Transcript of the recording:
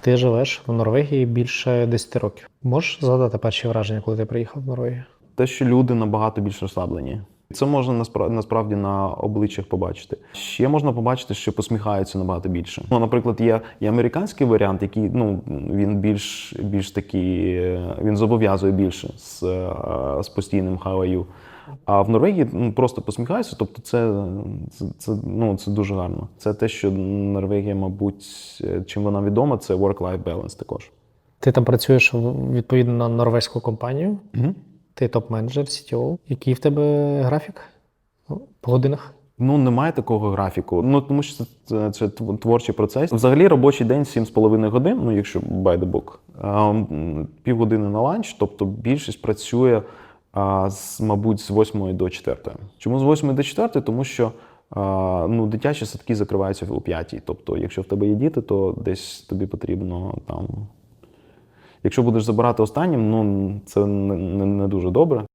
Ти живеш в Норвегії більше 10 років. Можеш згадати перші враження, коли ти приїхав в Норвегію? Те, що люди набагато більш розслаблені. Це можна наспра- насправді на обличчях побачити. Ще можна побачити, що посміхаються набагато більше. Ну, наприклад, є, є американський варіант, який ну він більш більш такий, він зобов'язує більше з, е, з постійним you. А в Норвегії ну, просто посміхаються. Тобто, це, це, це, ну, це дуже гарно. Це те, що Норвегія, мабуть, чим вона відома, це work-life balance також. Ти там працюєш відповідно на норвезьку компанію, Угу. ти топ-менеджер, CTO. Який в тебе графік Ну, по годинах? Ну, немає такого графіку. Ну тому що це, це, це творчий процес. Взагалі робочий день 7,5 годин, ну якщо by the book. Півгодини на ланч, тобто більшість працює, а, з, мабуть, з 8 до 4. Чому з 8 до 4? Тому що а, ну, дитячі садки закриваються о 5. Тобто, якщо в тебе є діти, то десь тобі потрібно там. Якщо будеш забирати останнім, ну це не, не, не дуже добре.